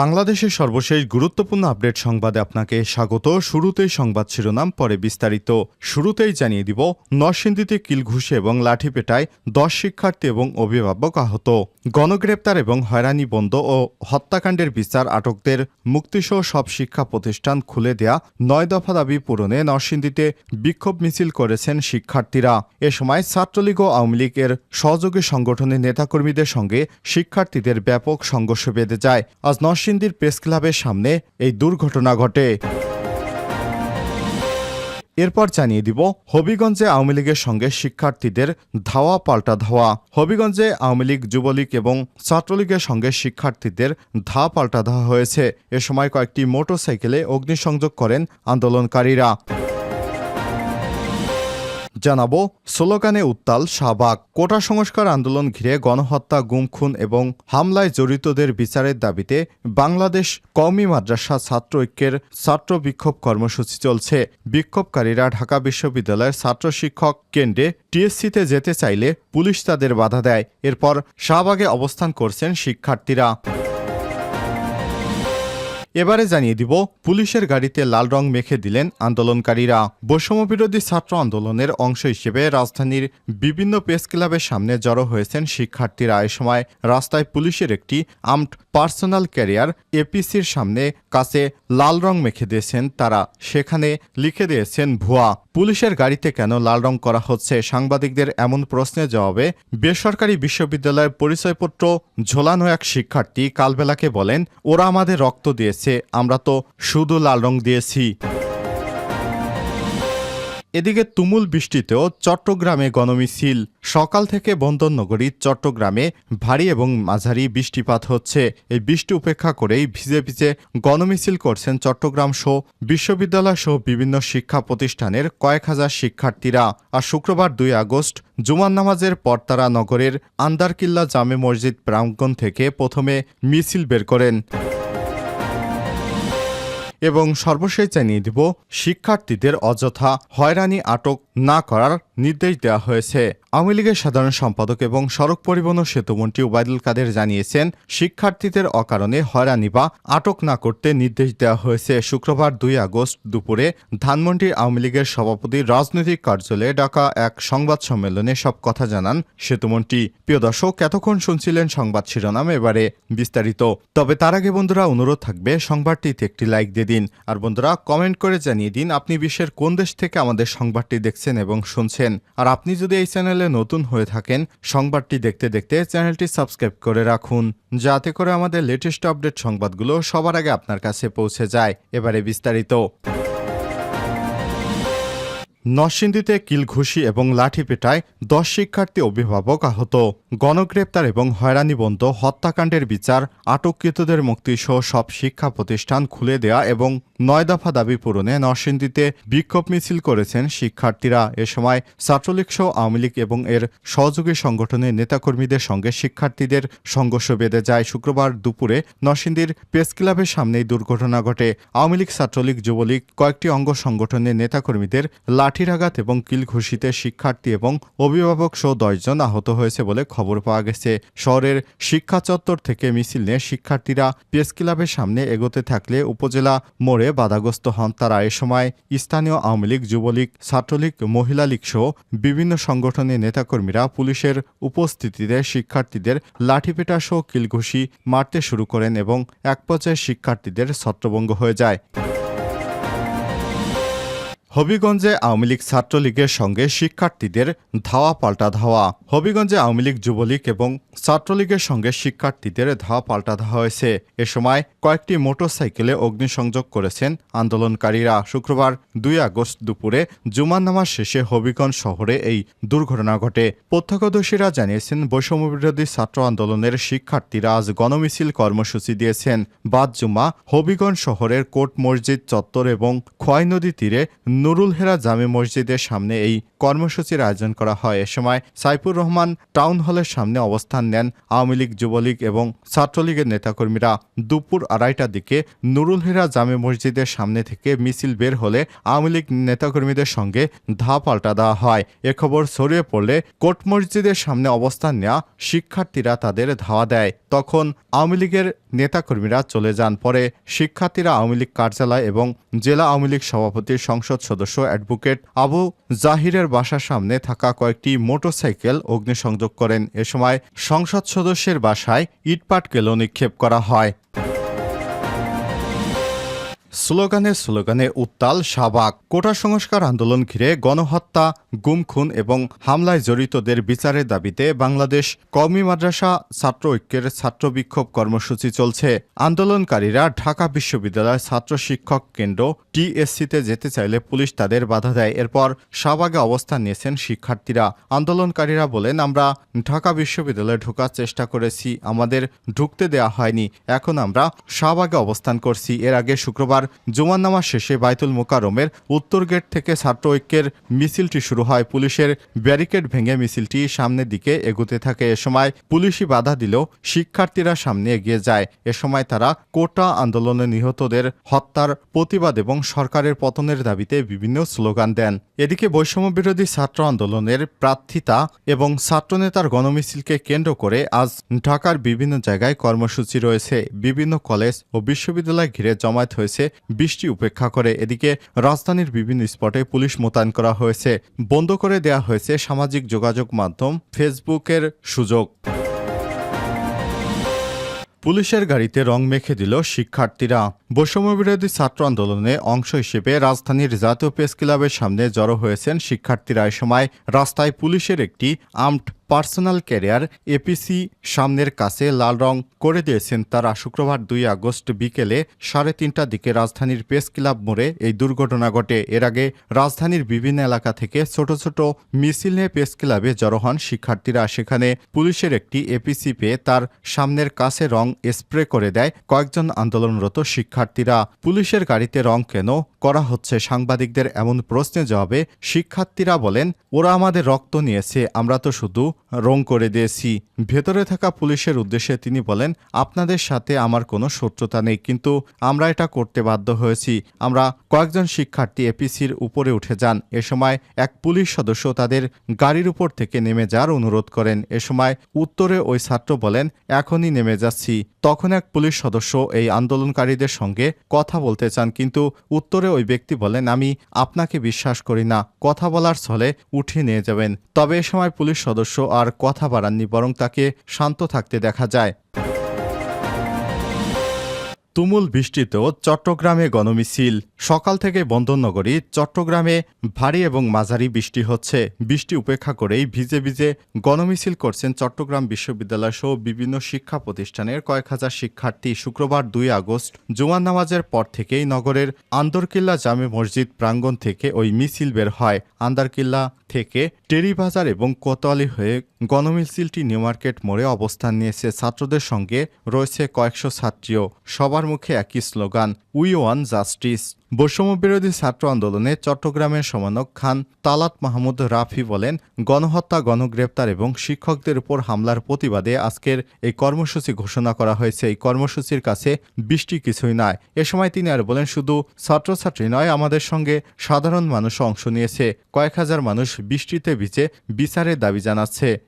বাংলাদেশের সর্বশেষ গুরুত্বপূর্ণ আপডেট সংবাদে আপনাকে স্বাগত। শুরুতেই সংবাদ শিরোনাম, পরে বিস্তারিত। শুরুতেই জানিয়ে দিব, নরসিংদীতে কিলঘুষে এবং লাঠিপেটায় দশ শিক্ষার্থী এবং অভিভাবক আহত। গণগ্রেপ্তার এবং হয়রানি বন্ধ ও হত্যাকাণ্ডের বিচার আটকদের মুক্তিসহ সব শিক্ষা প্রতিষ্ঠান খুলে দেয়া নয় দফা দাবি পূরণে নরসিংদীতে বিক্ষোভ মিছিল করেছেন শিক্ষার্থীরা। এ সময় ছাত্রলীগ ও আওয়ামী লীগের সহযোগী সংগঠনের নেতাকর্মীদের সঙ্গে শিক্ষার্থীদের ব্যাপক সংঘর্ষ বেঁধে যায়। আজ নরসিংদীর প্রেস ক্লাবের সামনে এই দুর্ঘটনা ঘটে। এরপর জানিয়ে দিব, হবিগঞ্জে আওয়ামী লীগের সঙ্গে শিক্ষার্থীদের ধাওয়া পাল্টা ধাওয়া। হবিগঞ্জে আওয়ামী লীগ, যুবলীগ এবং ছাত্রলীগের সঙ্গে শিক্ষার্থীদের ধা পাল্টা ধাওয়া হয়েছে। এ সময় কয়েকটি মোটরসাইকেলে অগ্নিসংযোগ করেন আন্দোলনকারীরা। জানাব, স্লোগানে উত্তাল শাহবাগ। কোটা সংস্কার আন্দোলন ঘিরে গণহত্যা গুম খুন এবং হামলায় জড়িতদের বিচারের দাবিতে বাংলাদেশ কওমি মাদ্রাসা ছাত্র ঐক্যের ছাত্র বিক্ষোভ কর্মসূচি চলছে। বিক্ষোভকারীরা ঢাকা বিশ্ববিদ্যালয়ের ছাত্র শিক্ষক কেন্দ্রে টিএসসিতে যেতে চাইলে পুলিশ তাদের বাধা দেয়। এরপর শাহবাগে অবস্থান করছেন শিক্ষার্থীরা। এবারে জানিয়ে দিব, পুলিশের গাড়িতে লাল রং মেখে দিলেন আন্দোলনকারীরা। বৈষম্যবিরোধী ছাত্র আন্দোলনের অংশ হিসেবে রাজধানীর বিভিন্ন প্রেস ক্লাবের সামনে জড়ো হয়েছেন শিক্ষার্থীরা। এ সময় রাস্তায় পুলিশের একটি আর্মড পার্সোনাল ক্যারিয়ার এপিসির সামনে কাছে লাল রং মেখে দিয়েছেন তারা। সেখানে লিখে দিয়েছেন, ভুয়া, পুলিশের গাড়িতে কেন লাল রং করা হচ্ছে? সাংবাদিকদের এমন প্রশ্নের জবাবে বেসরকারি বিশ্ববিদ্যালয়ের পরিচয়পত্র ঝোলানো এক শিক্ষার্থী কালবেলাকে বলেন, ওরা আমাদের রক্ত দিয়েছে, আমরা তো শুধু লাল রং দিয়েছি। এদিকে তুমুল বৃষ্টিতেও চট্টগ্রামে গণমিছিল। সকাল থেকে বন্দরনগরী, চট্টগ্রামে ভারী এবং মাঝারি বৃষ্টিপাত হচ্ছে। এই বৃষ্টি উপেক্ষা করেই ভিজে ভিজে গণমিছিল করছেন চট্টগ্রাম সহ বিশ্ববিদ্যালয় সহ বিভিন্ন শিক্ষা প্রতিষ্ঠানের কয়েক হাজার শিক্ষার্থীরা। আর শুক্রবার দুই আগস্ট জুমার নামাজের পর তারা নগরের আন্দারকিল্লা জামে মসজিদ প্রাঙ্গণ থেকে প্রথমে মিছিল বের করেন। এবং সর্বশেষ জানিয়ে দিব শিক্ষার্থীদের অযথা হয়রানি আটক না করার নির্দেশ দেওয়া হয়েছে। আওয়ামী লীগের সাধারণ সম্পাদক এবং সড়ক পরিবহন সেতুমন্ত্রী ওবায়দুল কাদের জানিয়েছেন, শিক্ষার্থীদের অকারণে হয়রানি বা আটক না করতে নির্দেশ দেওয়া হয়েছে। শুক্রবার দুই আগস্ট দুপুরে ধানমন্ডির আওয়ামী লীগের সভাপতি, রাজনৈতিক কার্যালয়ে ডাকা এক সংবাদ সম্মেলনে সব কথা জানান সেতুমন্ত্রী। প্রিয় দর্শক, এতক্ষণ শুনছিলেন সংবাদ শিরোনাম, এবারে বিস্তারিত। তবে তার আগে বন্ধুরা, অনুরোধ থাকবে, সংবাদটিতে একটি লাইক দিয়ে দিন। আর বন্ধুরা, কমেন্ট করে জানিয়ে দিন আপনি বিশ্বের কোন দেশ থেকে আমাদের সংবাদটি দেখছেন। এবং শুনছেন। আর আপনি যদি এই চ্যানেলে নতুন হয়ে থাকেন, সংবাদটি দেখতে দেখতে চ্যানেলটি সাবস্ক্রাইব করে রাখুন, যাতে করে আমাদের লেটেস্ট আপডেট সংবাদগুলো সবার আগে আপনার কাছে পৌঁছে যায়। এবারে বিস্তারিত। নরসিংদীতে কিলঘুষি এবং লাঠিপেটায় দশ শিক্ষার্থী অভিভাবক আহত। গণগ্রেপ্তার এবং হয়রানিবন্ধ হত্যাকাণ্ডের বিচার, আটককৃতদের মুক্তিসহ সব শিক্ষা প্রতিষ্ঠান খুলে দেয়া এবং নয় দফা দাবি পূরণে নরসিংদীতে বিক্ষোভ মিছিল করেছেন শিক্ষার্থীরা। এ সময় ছাত্রলীগ সহ আওয়ামী লীগ এবং এর সহযোগী সংগঠনের নেতাকর্মীদের সঙ্গে শিক্ষার্থীদের সংঘর্ষ বেঁধে যায়। শুক্রবার দুপুরে নরসিংদীর প্রেস ক্লাবের সামনেই দুর্ঘটনা ঘটে। আওয়ামী লীগ, ছাত্রলীগ, যুবলীগ কয়েকটি অঙ্গ সংগঠনের নেতাকর্মীদের লাঠির আঘাত এবং কিল ঘুষিতে শিক্ষার্থী এবং অভিভাবক সহ দশজন আহত হয়েছে বলে খবর পাওয়া গেছে। শহরের শিক্ষা চত্বর থেকে মিছিল নিয়ে শিক্ষার্থীরা প্রেস ক্লাবের সামনে এগোতে থাকলে উপজেলা মোড়ে বাধাগ্রস্ত হন তারা। এ সময় স্থানীয় আওয়ামী লীগ, যুবলীগ, ছাত্রলীগ, মহিলা লীগ সহ বিভিন্ন সংগঠনের নেতাকর্মীরা পুলিশের উপস্থিতিতে শিক্ষার্থীদের লাঠিপেটা সহ কিলঘুষি মারতে শুরু করেন এবং এক পর্যায়ে শিক্ষার্থীদের ছত্রভঙ্গ হয়ে যায়। হবিগঞ্জে আওয়ামী লীগ ছাত্রলীগের সঙ্গে শিক্ষার্থীদের ধাওয়া পাল্টা ধাওয়া। হবিগঞ্জে আওয়ামী লীগ যুবলীগ এবং ছাত্রলীগের সঙ্গে শিক্ষার্থীদের ধাওয়া পাল্টা ধাওয়া হয়েছে। এ সময় কয়েকটি মোটরসাইকেলে অগ্নিসংযোগ করেছেন আন্দোলনকারীরা। শুক্রবার দুই আগস্ট দুপুরে জুমার নামাজ শেষে হবিগঞ্জ শহরে এই দুর্ঘটনা ঘটে। প্রত্যক্ষদর্শীরা জানিয়েছেন, বৈষম্যবিরোধী ছাত্র আন্দোলনের শিক্ষার্থীরা আজ গণমিছিল কর্মসূচি দিয়েছেন। বাদ জুমা হবিগঞ্জ শহরের কোট মসজিদ চত্বর এবং খোয়াই নদী তীরে নুরুল হেরা জামে মসজিদের সামনে এই কর্মসূচির আয়োজন করা হয়। এ সময় সাইফুর রহমান টাউন হলের সামনে অবস্থান নেন আওয়ামী লীগ, যুবলীগ এবং ছাত্রলীগের নেতাকর্মীরা। দুপুর আড়াইটার দিকে নুরুল হেরা জামে মসজিদের সামনে থেকে মিছিল বের হলে আওয়ামী লীগ নেতাকর্মীদের সঙ্গে ধা পাল্টা দেওয়া হয়। এ খবর ছড়িয়ে পড়লে কোর্ট মসজিদের সামনে অবস্থান নেওয়া শিক্ষার্থীরা তাদের ধাওয়া দেয়। তখন আওয়ামী লীগের নেতাকর্মীরা চলে যান। পরে শিক্ষার্থীরা আওয়ামী লীগ কার্যালয় এবং জেলা আওয়ামী লীগ সভাপতির সংসদ সদস্য অ্যাডভোকেট আবু জাহিরের বাসার সামনে থাকা কয়েকটি মোটরসাইকেল অগ্নিসংযোগ করেন। এ সময় সংসদ সদস্যের বাসায় ইটপাট ইটপাটকেলও নিক্ষেপ করা হয়। স্লোগানে স্লোগানে উত্তাল শাহবাগ। কোটা সংস্কার আন্দোলন ঘিরে গণহত্যা, গুমখুন এবং হামলায় জড়িতদের বিচারের দাবিতে বাংলাদেশ কওমি মাদ্রাসা ছাত্র ঐক্যের ছাত্র বিক্ষোভ কর্মসূচি চলছে। আন্দোলনকারীরা ঢাকা বিশ্ববিদ্যালয় ছাত্র শিক্ষক কেন্দ্র টিএসসিতে যেতে চাইলে পুলিশ তাদের বাধা দেয়। এরপর শাহবাগে অবস্থান নিয়েছেন শিক্ষার্থীরা। আন্দোলনকারীরা বলেন, আমরা ঢাকা বিশ্ববিদ্যালয়ে ঢোকার চেষ্টা করেছি, আমাদের ঢুকতে দেয়া হয়নি। এখন আমরা শাহবাগে অবস্থান করছি। এর আগে শুক্রবার জুমার নামাজ শেষে বাইতুল মোকারমের উত্তর গেট থেকে ছাত্র ঐক্যের মিছিলটি শুরু হয়। পুলিশের ব্যারিকেড ভেঙে মিছিলটি সামনের দিকে এগুতে থাকে। এ সময় পুলিশি বাধা দিলেও শিক্ষার্থীরা সামনে এগিয়ে যায়। এ সময় তারা কোটা আন্দোলনে নিহতদের হত্যার প্রতিবাদ এবং সরকারের পতনের দাবিতে বিভিন্ন স্লোগান দেন। এদিকে বৈষম্য বিরোধী ছাত্র আন্দোলনের প্রার্থিতা এবং ছাত্রনেতার গণমিছিলকে কেন্দ্র করে আজ ঢাকার বিভিন্ন জায়গায় কর্মসূচি রয়েছে। বিভিন্ন কলেজ ও বিশ্ববিদ্যালয় ঘিরে জমায়েত হয়েছে বৃষ্টি উপেক্ষা করে। এদিকে রাজধানীর বিভিন্ন স্পটে পুলিশ মোতায়েন করা হয়েছে। বন্ধ করে দেয়া হয়েছে সামাজিক যোগাযোগ মাধ্যম ফেসবুকের সুযোগ। পুলিশের গাড়িতে রং মেখে দিল শিক্ষার্থীরা। বৈষম্যবিরোধী ছাত্র আন্দোলনে অংশ হিসেবে রাজধানীর জাতীয় প্রেস ক্লাবের সামনে জড়ো হয়েছেন শিক্ষার্থীরা। এ সময় রাস্তায় পুলিশের একটি আর্মড পার্সোনাল ক্যারিয়ার এপিসি সামনের কাছে লাল রং করে দিয়েছেন তারা শুক্রবার দুই আগস্ট বিকেলে সাড়ে তিনটার দিকে রাজধানীর প্রেস ক্লাব মোড়ে এই দুর্ঘটনা ঘটে। এর আগে রাজধানীর বিভিন্ন এলাকা থেকে ছোট ছোট মিছিল নিয়ে প্রেস ক্লাবে জড়ো হন শিক্ষার্থীরা। সেখানে পুলিশের একটি এপিসি পেয়ে তার সামনের কাছে রং স্প্রে করে দেয় কয়েকজন আন্দোলনরত শিক্ষার্থীরা। পুলিশের গাড়িতে রং কেন করা হচ্ছে সাংবাদিকদের এমন প্রশ্নের জবাবে শিক্ষার্থীরা বলেন, ওরা আমাদের রক্ত নিয়েছে, আমরা তো শুধু রং করে দিয়েছি। ভেতরে থাকা পুলিশের উদ্দেশ্যে তিনি বলেন, আপনাদের সাথে আমার কোনো শত্রুতা নেই, কিন্তু আমরা এটা করতে বাধ্য হয়েছি। আমরা কয়েকজন শিক্ষার্থী এপিসির উপরে উঠে যান। এ সময় এক পুলিশ সদস্য তাদের গাড়ির উপর থেকে নেমে যাওয়ার অনুরোধ করেন। এ সময় উত্তরে ওই ছাত্র বলেন, এখনই নেমে যাচ্ছি। তখন এক পুলিশ সদস্য এই আন্দোলনকারীদের সঙ্গে কথা বলতে চান, কিন্তু উত্তরে ওই ব্যক্তি বলেন, আমি আপনাকে বিশ্বাস করি না। কথা বলার ছলে উঠিয়ে নিয়ে যাবেন। তবে এ সময় পুলিশ সদস্য আর কথা বাড়াননি বরং তাকে শান্ত থাকতে দেখা যায়। তুমুল বৃষ্টিতেও চট্টগ্রামে গণমিছিল। সকাল থেকে বন্দরনগরী, চট্টগ্রামে ভারী এবং মাঝারি বৃষ্টি হচ্ছে। বৃষ্টি উপেক্ষা করেই ভিজে ভিজে গণমিছিল করছেন চট্টগ্রাম বিশ্ববিদ্যালয় সহ বিভিন্ন শিক্ষা প্রতিষ্ঠানের কয়েক হাজার শিক্ষার্থী। শুক্রবার দুই আগস্ট জুমার নামাজের পর থেকেই নগরের আন্দরকিল্লা জামে মসজিদ প্রাঙ্গণ থেকে ওই মিছিল বের হয়। আন্দারকিল্লা থেকে টেরিবাজার এবং কোতোয়ালি হয়ে গণমিছিলটি নিউ মার্কেট মোড়ে অবস্থান নিয়েছে ছাত্রদের সঙ্গে রয়েছে কয়েকশো ছাত্রীও। সবার মুখে একই স্লোগান উই ওয়ান জাস্টিস বৈষম্য বিরোধী ছাত্র আন্দোলনে চট্টগ্রামের সমানক খান তালাত মাহমুদ রাফি বলেন, গণহত্যা, গণগ্রেপ্তার এবং শিক্ষকদের উপর হামলার প্রতিবাদে আজকের এই কর্মসূচি ঘোষণা করা হয়েছে। এই কর্মসূচির কাছে বৃষ্টি কিছুই নয় এ সময় তিনি আর বলেন, শুধু ছাত্রছাত্রী নয়, আমাদের সঙ্গে সাধারণ মানুষও অংশ নিয়েছে। কয়েক হাজার মানুষ বৃষ্টিতে ভিজে বিচারের দাবি জানাচ্ছে।